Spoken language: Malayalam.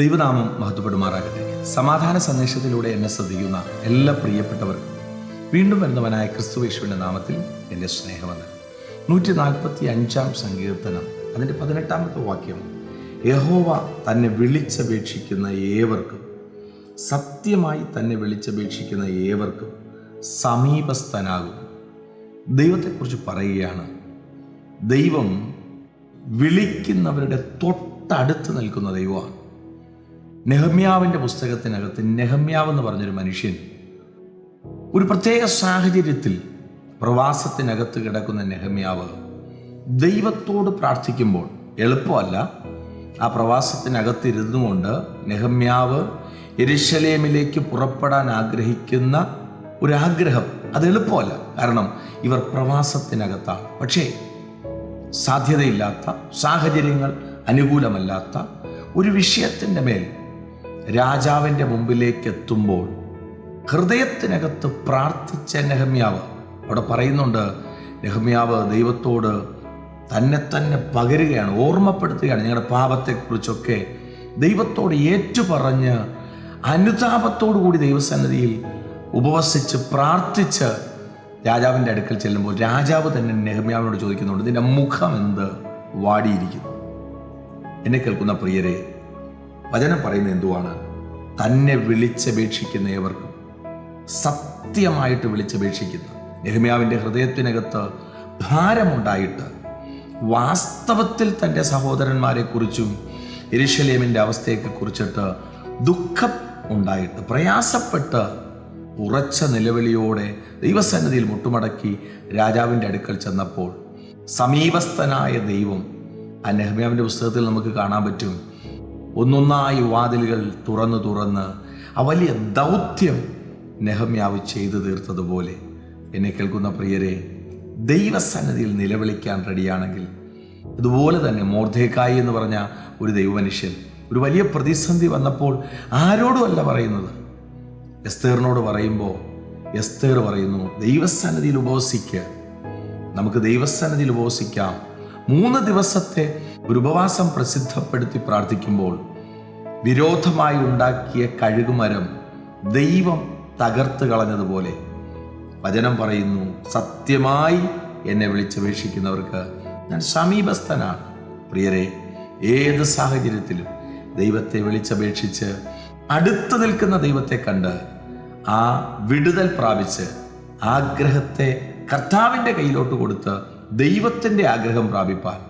ദൈവനാമം മഹത്വപ്പെടുമാറാകട്ടെ. സമാധാന സന്ദേശത്തിലൂടെ എന്നെ ശ്രദ്ധിക്കുന്ന എല്ലാ പ്രിയപ്പെട്ടവർക്കും വീണ്ടും വരുന്നവനായ ക്രിസ്തുവേശുവിന്റെ നാമത്തിൽ എന്റെ സ്നേഹമെന്ന് നൂറ്റി നാൽപ്പത്തി അഞ്ചാം സങ്കീർത്തനം അതിന്റെ പതിനെട്ടാമത്തെ വാക്യം. യഹോവ തന്നെ വിളിച്ചപേക്ഷിക്കുന്ന ഏവർക്കും സത്യമായി തന്നെ വിളിച്ചപേക്ഷിക്കുന്ന ഏവർക്കും സമീപസ്ഥനാകും. ദൈവത്തെക്കുറിച്ച് പറയുകയാണ് ദൈവം വിളിക്കുന്നവരുടെ തൊട്ടടുത്ത് നിൽക്കുന്ന ദൈവമാണ്. നെഹമ്യാവിന്റെ പുസ്തകത്തിനകത്ത് നെഹമ്യാവ് എന്ന് പറഞ്ഞൊരു മനുഷ്യൻ ഒരു പ്രത്യേക സാഹചര്യത്തിൽ പ്രവാസത്തിനകത്ത് കിടക്കുന്ന നെഹമ്യാവ് ദൈവത്തോട് പ്രാർത്ഥിക്കുമ്പോൾ എളുപ്പമല്ല. ആ പ്രവാസത്തിനകത്തിരുന്നു കൊണ്ട് നെഹമ്യാവ് എരിശലേമിലേക്ക് പുറപ്പെടാൻ ആഗ്രഹിക്കുന്ന ഒരാഗ്രഹം. അത് എളുപ്പമല്ല. കാരണം ഇവർ പ്രവാസത്തിനകത്താണ്. പക്ഷേ സാധ്യതയില്ലാത്ത സാഹചര്യങ്ങൾ അനുകൂലമല്ലാത്ത ഒരു വിഷയത്തിന്റെ മേൽ രാജാവിന്റെ മുമ്പിലേക്ക് എത്തുമ്പോൾ ഹൃദയത്തിനകത്ത് പ്രാർത്ഥിച്ച നെഹമ്യാവ്. അവിടെ പറയുന്നുണ്ട് നെഹമ്യാവ് ദൈവത്തോട് തന്നെ തന്നെ പകരുകയാണ് ഓർമ്മപ്പെടുത്തുകയാണ് ഞങ്ങളുടെ പാപത്തെക്കുറിച്ചൊക്കെ. ദൈവത്തോട് ഏറ്റുപറഞ്ഞ് അനുതാപത്തോടു കൂടി ദൈവസന്നിധിയിൽ ഉപവസിച്ച് പ്രാർത്ഥിച്ച് രാജാവിന്റെ അടുക്കൽ ചെല്ലുമ്പോൾ രാജാവ് തന്നെ നെഹമ്യാവിനോട് ചോദിക്കുന്നുണ്ട് ഇതിന്റെ മുഖം എന്ത്? വാടിയിരിക്കുന്നു. എന്നെ കേൾക്കുന്ന പ്രിയരെ വചനം പറയുന്നത് എന്തുവാണ്? തന്നെ വിളിച്ചപേക്ഷിക്കുന്ന ഏവർക്കും. സത്യമായിട്ട് വിളിച്ചപേക്ഷിക്കുന്ന. നെഹ്മിയാവിന്റെ ഹൃദയത്തിനകത്ത് ഭാരമുണ്ടായിട്ട് വാസ്തവത്തിൽ തന്റെ സഹോദരന്മാരെക്കുറിച്ചും എരിശലേമിന്റെ അവസ്ഥയൊക്കെ കുറിച്ചിട്ട് ദുഃഖം ഉണ്ടായിട്ട് പ്രയാസപ്പെട്ട് ഉറച്ച നിലവിളിയോടെ ദൈവസന്നിധിയിൽ മുട്ടുമടക്കി രാജാവിന്റെ അടുക്കൽ ചെന്നപ്പോൾ സമീപസ്ഥനായ ദൈവം ആ നെഹ്മിയാവിന്റെ പുസ്തകത്തിൽ നമുക്ക് കാണാൻ പറ്റും. ഒന്നൊന്നായി വാതിലുകൾ തുറന്ന് തുറന്ന് ആ വലിയ ദൗത്യം നെഹമ്യാവ് ചെയ്തു തീർത്തതുപോലെ എന്നെ കേൾക്കുന്ന പ്രിയരെ ദൈവസന്നിധിയിൽ നിലവിളിക്കാൻ റെഡിയാണെങ്കിൽ അതുപോലെ തന്നെ മോർദ്ധേക്കായി എന്ന് പറഞ്ഞ ഒരു ദൈവമനുഷ്യൻ ഒരു വലിയ പ്രതിസന്ധി വന്നപ്പോൾ ആരോടുമല്ല പറയുന്നത്? എസ്തേറിനോട് പറയുമ്പോൾ എസ്തേർ പറയുന്നു ദൈവസന്നിധിയിൽ ഉപവസിക്ക്. നമുക്ക് ദൈവസന്നിധിയിൽ ഉപവസിക്കാം. മൂന്ന് ദിവസത്തെ ഒരു ഉപവാസം പ്രസിദ്ധപ്പെടുത്തി പ്രാർത്ഥിക്കുമ്പോൾ വിരോധമായി ഉണ്ടാക്കിയ കഴുകുമരം ദൈവം തകർത്ത് കളഞ്ഞതുപോലെ. വചനം പറയുന്നു സത്യമായി എന്നെ വിളിച്ചപേക്ഷിക്കുന്നവർക്ക് ഞാൻ സമീപസ്ഥനാണ്. പ്രിയരെ ഏത് സാഹചര്യത്തിലും ദൈവത്തെ വിളിച്ചപേക്ഷിച്ച് അടുത്തു നിൽക്കുന്ന ദൈവത്തെ കണ്ട് ആ വിടുതൽ പ്രാപിച്ച് ആഗ്രഹത്തെ കർത്താവിന്റെ കയ്യിലോട്ട് കൊടുത്ത് ദൈവത്തിന്റെ ആഗ്രഹം പ്രാപിപ്പാൻ